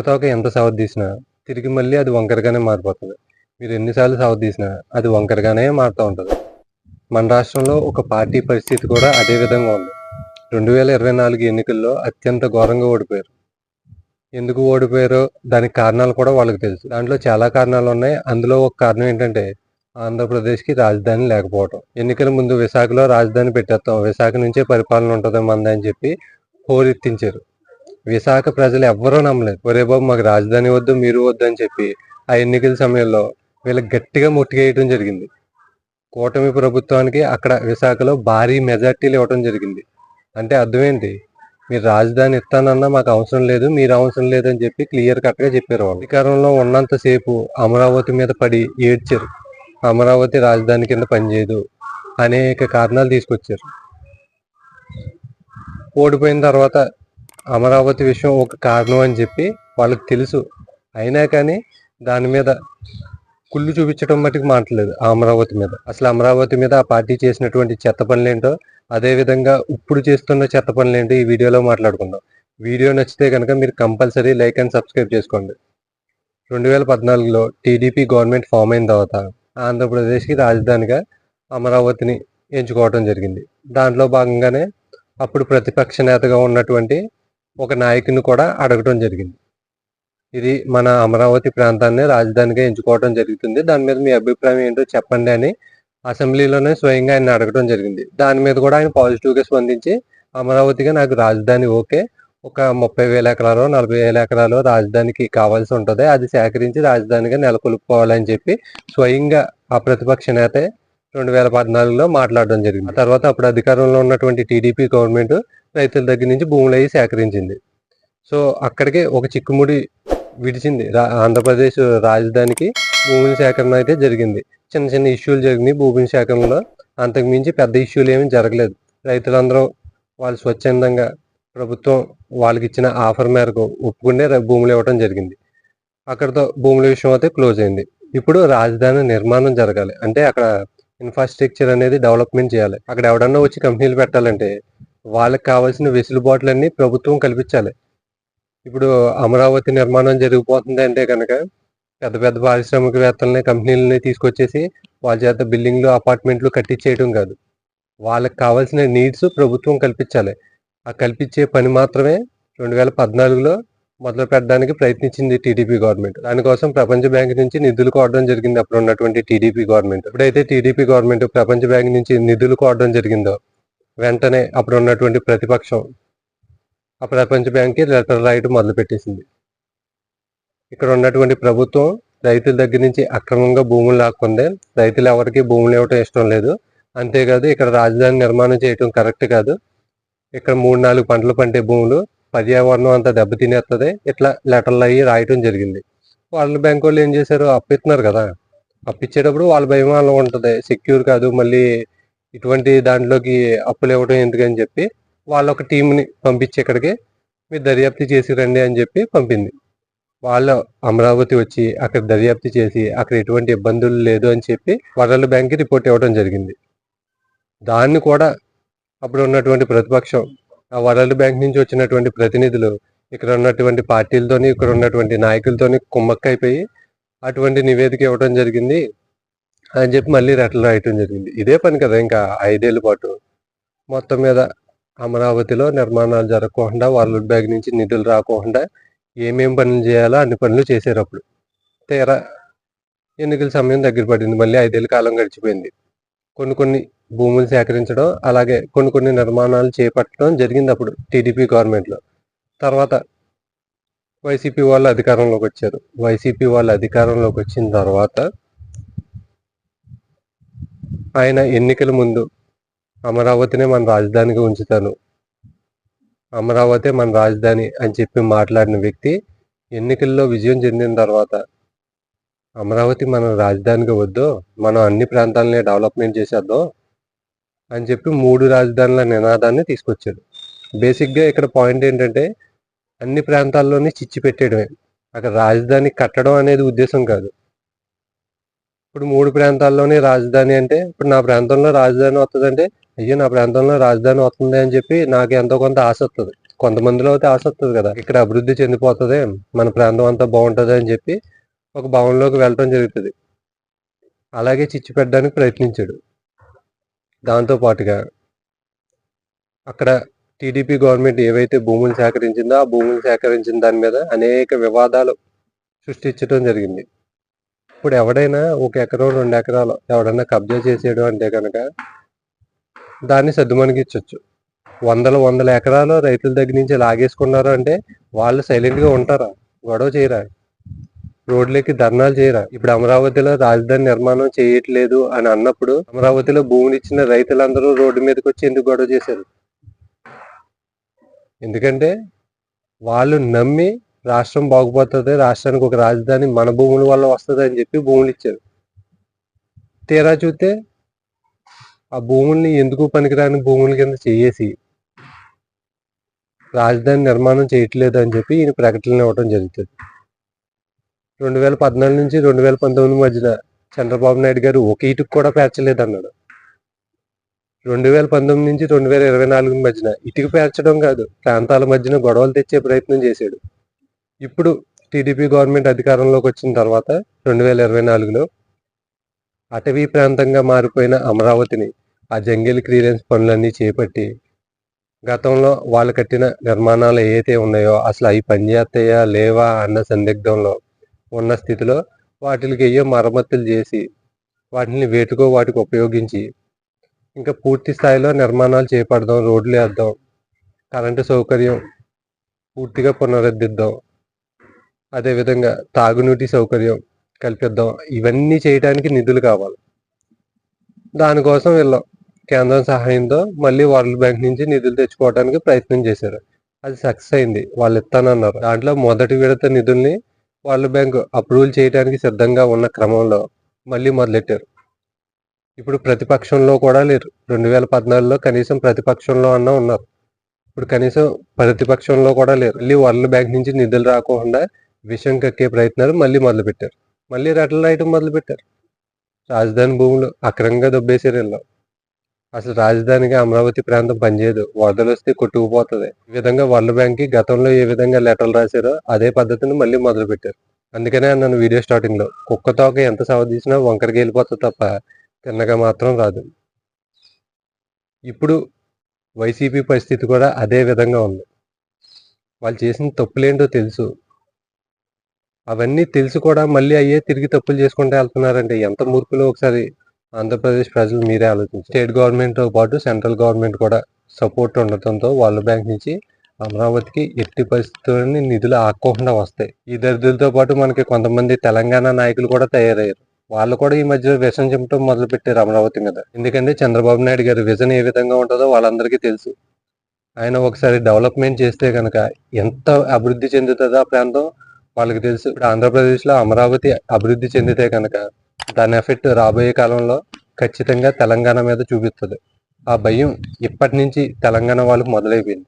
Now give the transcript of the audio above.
తోక ఎంత సాగు తీసినా తిరిగి మళ్ళీ అది వంకరగానే మారిపోతుంది. మీరు ఎన్నిసార్లు సాగు తీసినా అది వంకరగానే మారుతూ ఉంటుంది. మన రాష్ట్రంలో ఒక పార్టీ పరిస్థితి కూడా అదే విధంగా ఉంది. రెండు వేల ఇరవై నాలుగు ఎన్నికల్లో అత్యంత ఘోరంగా ఓడిపోయారు. ఎందుకు ఓడిపోయారో దానికి కారణాలు కూడా వాళ్ళకి తెలుసు. దాంట్లో చాలా కారణాలు ఉన్నాయి. అందులో ఒక కారణం ఏంటంటే ఆంధ్రప్రదేశ్కి రాజధాని లేకపోవడం ఎన్నికల ముందు విశాఖలో రాజధాని పెట్టేస్తాం. విశాఖ నుంచే పరిపాలన ఉంటుంది మంది అని చెప్పి హోరెత్తించారు. విశాఖ ప్రజలు ఎవ్వరూ నమ్మలేదు. ఒరే బాబు మాకు రాజధాని వద్దు మీరు వద్దు అని చెప్పి ఆ ఎన్నికల సమయంలో వీళ్ళకి గట్టిగా ముట్టుకేయటం జరిగింది. కూటమి ప్రభుత్వానికి అక్కడ విశాఖలో భారీ మెజార్టీలు ఇవ్వటం జరిగింది. అంటే అర్థమేంటి? మీరు రాజధాని ఇస్తానన్నా మాకు అవసరం లేదు మీరు అవసరం లేదు అని చెప్పి క్లియర్ కట్గా చెప్పారు వాళ్ళు. అధికారంలో ఉన్నంతసేపు అమరావతి మీద పడి ఏడ్చారు. అమరావతి రాజధాని కింద పనిచేయదు అనేక కారణాలు తీసుకొచ్చారు. ఓడిపోయిన తర్వాత అమరావతి విషయం ఒక కారణం అని చెప్పి వాళ్ళకి తెలుసు. అయినా కానీ దాని మీద కుళ్ళు చూపించడం మటుకు మాట్లాడలేదు అమరావతి మీద. అసలు అమరావతి మీద ఆ పార్టీ చేసినటువంటి చెత్త పనులేంటో అదే విధంగా ఇప్పుడు చేస్తున్న చెత్త పనులేంటో ఈ వీడియోలో మాట్లాడుకుందాం. వీడియో నచ్చితే కనుక మీరు కంపల్సరీ లైక్ అండ్ సబ్స్క్రైబ్ చేసుకోండి. రెండు వేల పద్నాలుగులో టీడీపీ గవర్నమెంట్ ఫామ్ అయిన తర్వాత ఆంధ్రప్రదేశ్కి రాజధానిగా అమరావతిని ఎంచుకోవడం జరిగింది. దాంట్లో భాగంగానే అప్పుడు ప్రతిపక్ష నేతగా ఉన్నటువంటి ఒక నాయకుని కూడా అడగటం జరిగింది. ఇది మన అమరావతి ప్రాంతాన్ని రాజధానిగా ఎంచుకోవడం జరుగుతుంది. దాని మీద మీ అభిప్రాయం ఏంటో చెప్పండి అని అసెంబ్లీలోనే స్వయంగా ఆయన అడగడం జరిగింది. దాని మీద కూడా ఆయన పాజిటివ్గా స్పందించి అమరావతిగా నాకు రాజధాని ఓకే ఒక ముప్పై వేల ఎకరాలు నలభై వేల ఎకరాలు రాజధానికి కావాల్సి ఉంటుంది. అది సేకరించి రాజధానిగా నెలకొల్పుకోవాలని చెప్పి స్వయంగా ఆ ప్రతిపక్ష నేత రెండు వేల పద్నాలుగులో మాట్లాడడం జరిగింది. తర్వాత అప్పుడు అధికారంలో ఉన్నటువంటి టీడీపీ గవర్నమెంట్ రైతుల దగ్గర నుంచి భూములు అవి సేకరించింది. సో అక్కడికే ఒక చిక్కుముడి విడిచింది. ఆంధ్రప్రదేశ్ రాజధానికి భూముల సేకరణ అయితే జరిగింది. చిన్న చిన్న ఇష్యూలు జరిగినాయి భూముల సేకరణలో. అంతకుమించి పెద్ద ఇష్యూలు ఏమీ జరగలేదు. రైతులందరూ వాళ్ళు స్వచ్ఛందంగా ప్రభుత్వం వాళ్ళకి ఇచ్చిన ఆఫర్ మేరకు ఒప్పుకునే భూములు ఇవ్వడం జరిగింది. అక్కడతో భూముల విషయం అయితే క్లోజ్ అయింది. ఇప్పుడు రాజధాని నిర్మాణం జరగాలి. అంటే అక్కడ ఇన్ఫ్రాస్ట్రక్చర్ అనేది డెవలప్మెంట్ చేయాలి. అక్కడ ఎవడన్నా వచ్చి కంపెనీలు పెట్టాలంటే వాళ్ళకి కావాల్సిన వెసులుబాట్లన్నీ ప్రభుత్వం కల్పించాలి. ఇప్పుడు అమరావతి నిర్మాణం జరిగిపోతుంది అంటే కనుక పెద్ద పెద్ద పారిశ్రామికవేత్తలని కంపెనీలని తీసుకొచ్చేసి వాళ్ళ చేత బిల్డింగ్లు అపార్ట్మెంట్లు కట్టించేయడం కాదు. వాళ్ళకి కావాల్సిన నీడ్స్ ప్రభుత్వం కల్పించాలి. ఆ కల్పించే పని మాత్రమే రెండు వేల పద్నాలుగులో మొదలు పెట్టడానికి ప్రయత్నించింది టీడీపీ గవర్నమెంట్. దానికోసం ప్రపంచ బ్యాంక్ నుంచి నిధులు కోవడం జరిగింది అప్పుడు ఉన్నటువంటి టీడీపీ గవర్నమెంట్. ఎప్పుడైతే టీడీపీ గవర్నమెంట్ ప్రపంచ బ్యాంక్ నుంచి నిధులు కోవడం జరిగిందో వెంటనే అప్పుడు ఉన్నటువంటి ప్రతిపక్షం ఆ ప్రపంచ బ్యాంక్కి లెటర్ రాయడం మొదలుపెట్టేసింది. ఇక్కడ ఉన్నటువంటి ప్రభుత్వం రైతుల దగ్గర నుంచి అక్రమంగా భూములు లాక్కుందే రైతులు ఎవరికి భూములు ఇవ్వటం ఇష్టం లేదు. అంతేకాదు ఇక్కడ రాజధాని నిర్మాణం చేయటం కరెక్ట్ కాదు. ఇక్కడ మూడు నాలుగు పంటలు పండే భూములు పర్యావరణం అంతా దెబ్బతినేస్తుంది ఇట్లా లెటర్లు అయ్యి రాయటం జరిగింది. వాళ్ళ బ్యాంక్ వాళ్ళు ఏం చేశారు? అప్పిస్తున్నారు కదా. అప్పిచ్చేటప్పుడు వాళ్ళ భయం ఉంటుంది. సెక్యూర్ కాదు మళ్ళీ ఇటువంటి దాంట్లోకి అప్పులు ఇవ్వడం ఎందుకని చెప్పి వాళ్ళ ఒక టీంని పంపించి ఇక్కడికి మీరు దర్యాప్తు చేసి రండి అని చెప్పి పంపింది. వాళ్ళు అమరావతి వచ్చి అక్కడ దర్యాప్తు చేసి అక్కడ ఎటువంటి ఇబ్బందులు లేదు అని చెప్పి వరల్డ్ బ్యాంక్కి రిపోర్ట్ ఇవ్వడం జరిగింది. దాన్ని కూడా అప్పుడు ఉన్నటువంటి ప్రతిపక్షం ఆ వరల్డ్ బ్యాంక్ నుంచి వచ్చినటువంటి ప్రతినిధులు ఇక్కడ ఉన్నటువంటి పార్టీలతోని ఇక్కడ ఉన్నటువంటి నాయకులతోని కుమ్మక్కైపోయి అటువంటి నివేదిక ఇవ్వడం జరిగింది. అని చెప్పి మళ్ళీ రెట్లు రాయటం జరిగింది. ఇదే పని కదా ఇంకా ఐదేళ్ళ పాటు. మొత్తం మీద అమరావతిలో నిర్మాణాలు జరగకుండా వాళ్ళ బ్యాగ్ నుంచి నిధులు రాకుండా ఏమేం పనులు చేయాలో అన్ని పనులు చేశారు అప్పుడు. తీరా ఎన్నికల సమయం దగ్గర పడింది. మళ్ళీ ఐదేళ్ళ కాలం గడిచిపోయింది. కొన్ని కొన్ని భూములు సేకరించడం అలాగే కొన్ని కొన్ని నిర్మాణాలు చేపట్టడం జరిగింది అప్పుడు టీడీపీ గవర్నమెంట్లో. తర్వాత వైసీపీ వాళ్ళు అధికారంలోకి వచ్చారు. వైసీపీ వాళ్ళు అధికారంలోకి వచ్చిన తర్వాత ఆయన ఎన్నికల ముందు అమరావతినే మన రాజధానిగా ఉంచుతాను. అమరావతి మన రాజధాని అని చెప్పి మాట్లాడిన వ్యక్తి ఎన్నికల్లో విజయం చెందిన తర్వాత అమరావతి మన రాజధానిగా వద్దు మనం అన్ని ప్రాంతాలనే డెవలప్మెంట్ చేసేద్దాం అని చెప్పి మూడు రాజధానుల నినాదాన్ని తీసుకొచ్చాడు. బేసిక్గా ఇక్కడ పాయింట్ ఏంటంటే అన్ని ప్రాంతాల్లోనే చిచ్చి పెట్టేయడమే. అక్కడ రాజధాని కట్టడం అనేది ఉద్దేశం కాదు. ఇప్పుడు మూడు ప్రాంతాల్లోనే రాజధాని అంటే ఇప్పుడు నా ప్రాంతంలో రాజధాని వస్తుందంటే అయ్యో నా ప్రాంతంలో రాజధాని వస్తుంది అని చెప్పి నాకు ఎంతో కొంత ఆశ వస్తుంది కొంతమందిలో అయితే ఆశ వస్తుంది కదా. ఇక్కడ అభివృద్ధి చెందిపోతుంది మన ప్రాంతం అంతా బాగుంటుంది అని చెప్పి ఒక భవనంలోకి వెళ్ళటం జరుగుతుంది. అలాగే చిచ్చు పెట్టడానికి ప్రయత్నించాడు. దాంతో పాటుగా అక్కడ టీడీపీ గవర్నమెంట్ ఏవైతే భూములు సేకరించిందో ఆ భూములు సేకరించిన దాని మీద అనేక వివాదాలు సృష్టించడం జరిగింది. ఇప్పుడు ఎవడైనా ఒక ఎకరం రెండు ఎకరాలు ఎవడన్నా కబ్జా చేసేడు అంటే కనుక దాన్ని సర్దుమణిగించవచ్చు వందల వందల ఎకరాలు రైతుల దగ్గర నుంచి లాగేసుకున్నారు అంటే వాళ్ళు సైలెంట్గా ఉంటారా? గొడవ చేయరా? రోడ్లకి ధర్నాలు చేయరా? ఇప్పుడు అమరావతిలో రాజధాని నిర్మాణం చేయట్లేదు అని అన్నప్పుడు అమరావతిలో భూమిని ఇచ్చిన రైతులందరూ రోడ్డు మీదకి వచ్చి ఎందుకు గొడవ చేశారు? ఎందుకంటే వాళ్ళు నమ్మి రాష్ట్రం బాగుపడుతుంది రాష్ట్రానికి ఒక రాజధాని మన భూముల వల్ల వస్తుంది అని చెప్పి భూములు ఇచ్చారు. తీరా చూస్తే ఆ భూముల్ని ఎందుకు పనికిరాని భూముల కింద చేసి రాజధాని నిర్మాణం చేయట్లేదు అని చెప్పి ఈయన ప్రకటనలు ఇవ్వడం జరుగుతుంది. రెండు వేల పద్నాలుగు నుంచి రెండు వేల పంతొమ్మిది మధ్యన చంద్రబాబు నాయుడు గారు ఒక ఇటుకు కూడా పేర్చలేదు అన్నాడు రెండు వేల పంతొమ్మిది నుంచి రెండు వేల ఇరవై నాలుగు మధ్యన ఇటుక పేర్చడం కాదు ప్రాంతాల మధ్యన గొడవలు తెచ్చే ప్రయత్నం చేశాడు. ఇప్పుడు టీడీపీ గవర్నమెంట్ అధికారంలోకి వచ్చిన తర్వాత రెండు వేల ఇరవై నాలుగులో అటవీ ప్రాంతంగా మారిపోయిన అమరావతిని ఆ జంగిల్ క్లియరెన్స్ పనులన్నీ చేపట్టి గతంలో వాళ్ళు కట్టిన నిర్మాణాలు ఏవైతే ఉన్నాయో అసలు అవి పనిచేస్తాయా లేవా అన్న సందిగ్ధంలో ఉన్న స్థితిలో వాటికి అయ్యో మరమ్మతులు చేసి వాటిని వేటుకో వాటికి ఉపయోగించి ఇంకా పూర్తి స్థాయిలో నిర్మాణాలు చేపడదాం రోడ్లు వేద్దాం కరెంటు సౌకర్యం పూర్తిగా పునరుద్ధిద్దాం అదేవిధంగా తాగునీటి సౌకర్యం కల్పిద్దాం. ఇవన్నీ చేయడానికి నిధులు కావాలి. దానికోసం వీళ్ళు కేంద్రం సహాయంతో మళ్ళీ వరల్డ్ బ్యాంక్ నుంచి నిధులు తెచ్చుకోవడానికి ప్రయత్నం చేశారు. అది సక్సెస్ అయింది. వాళ్ళు ఇస్తానన్నారు. దాంట్లో మొదటి విడత నిధుల్ని వరల్డ్ బ్యాంక్ అప్రూవల్ చేయడానికి సిద్ధంగా ఉన్న క్రమంలో మళ్ళీ మొదలెట్టారు. ఇప్పుడు ప్రతిపక్షంలో కూడా లేరు. రెండు వేల పద్నాలుగులో కనీసం ప్రతిపక్షంలో అన్నా ఉన్నారు. ఇప్పుడు కనీసం ప్రతిపక్షంలో కూడా లేరు. మళ్ళీ వరల్డ్ బ్యాంక్ నుంచి నిధులు రాకుండా విషం కక్కే ప్రయత్నాలు మళ్ళీ మొదలుపెట్టారు. మళ్ళీ రెటల్ రాయటం మొదలుపెట్టారు. రాజధాని భూములు అక్రమంగా దొబ్బేశారు వీళ్ళు. అసలు రాజధానిగా అమరావతి ప్రాంతం పనిచేయదు. వరదలు వస్తే కొట్టుకుపోతుంది. ఈ విధంగా వరల్డ్ బ్యాంక్కి గతంలో ఏ విధంగా లెటర్లు రాశారో అదే పద్ధతిని మళ్ళీ మొదలు పెట్టారు అందుకనే అన్నాను వీడియో స్టార్టింగ్లో కుక్క తోక ఎంత సవదీసినా వంకరకి వెళ్ళిపోతుంది తప్ప తిన్నగా మాత్రం రాదు. ఇప్పుడు వైసీపీ పరిస్థితి కూడా అదే విధంగా ఉంది. వాళ్ళు చేసిన తప్పులేంటో తెలుసు. అవన్నీ తెలుసు కూడా మళ్ళీ అయ్యే తిరిగి తప్పులు చేసుకుంటూ వెళ్తున్నారంటే ఎంత మూర్ఖులో ఒకసారి ఆంధ్రప్రదేశ్ ప్రజలు మీరే ఆలోచించారు స్టేట్ గవర్నమెంట్తో పాటు సెంట్రల్ గవర్నమెంట్ కూడా సపోర్ట్ ఉండటంతో వరల్డ్ బ్యాంక్ నుంచి అమరావతికి ఎట్టి పరిస్థితులని నిధులు ఆక్కోకుండా వస్తాయి. ఈ దరిద్రులతో పాటు మనకి కొంతమంది తెలంగాణ నాయకులు కూడా తయారయ్యారు. వాళ్ళు కూడా ఈ మధ్య విషం చెంపటం మొదలు పెట్టారు అమరావతి మీద. ఎందుకంటే చంద్రబాబు నాయుడు గారి విజన్ ఏ విధంగా ఉంటుందో వాళ్ళందరికీ తెలుసు. ఆయన ఒకసారి డెవలప్మెంట్ చేస్తే కనుక ఎంత అభివృద్ధి చెందుతుందో ఆ ప్రాంతం వాళ్ళకి తెలుసు. ఇప్పుడు ఆంధ్రప్రదేశ్లో అమరావతి అభివృద్ధి చెందితే కనుక దాని ఎఫెక్ట్ రాబోయే కాలంలో ఖచ్చితంగా తెలంగాణ మీద చూపిస్తుంది. ఆ భయం ఇప్పటి నుంచి తెలంగాణ వాళ్ళకి మొదలైపోయింది.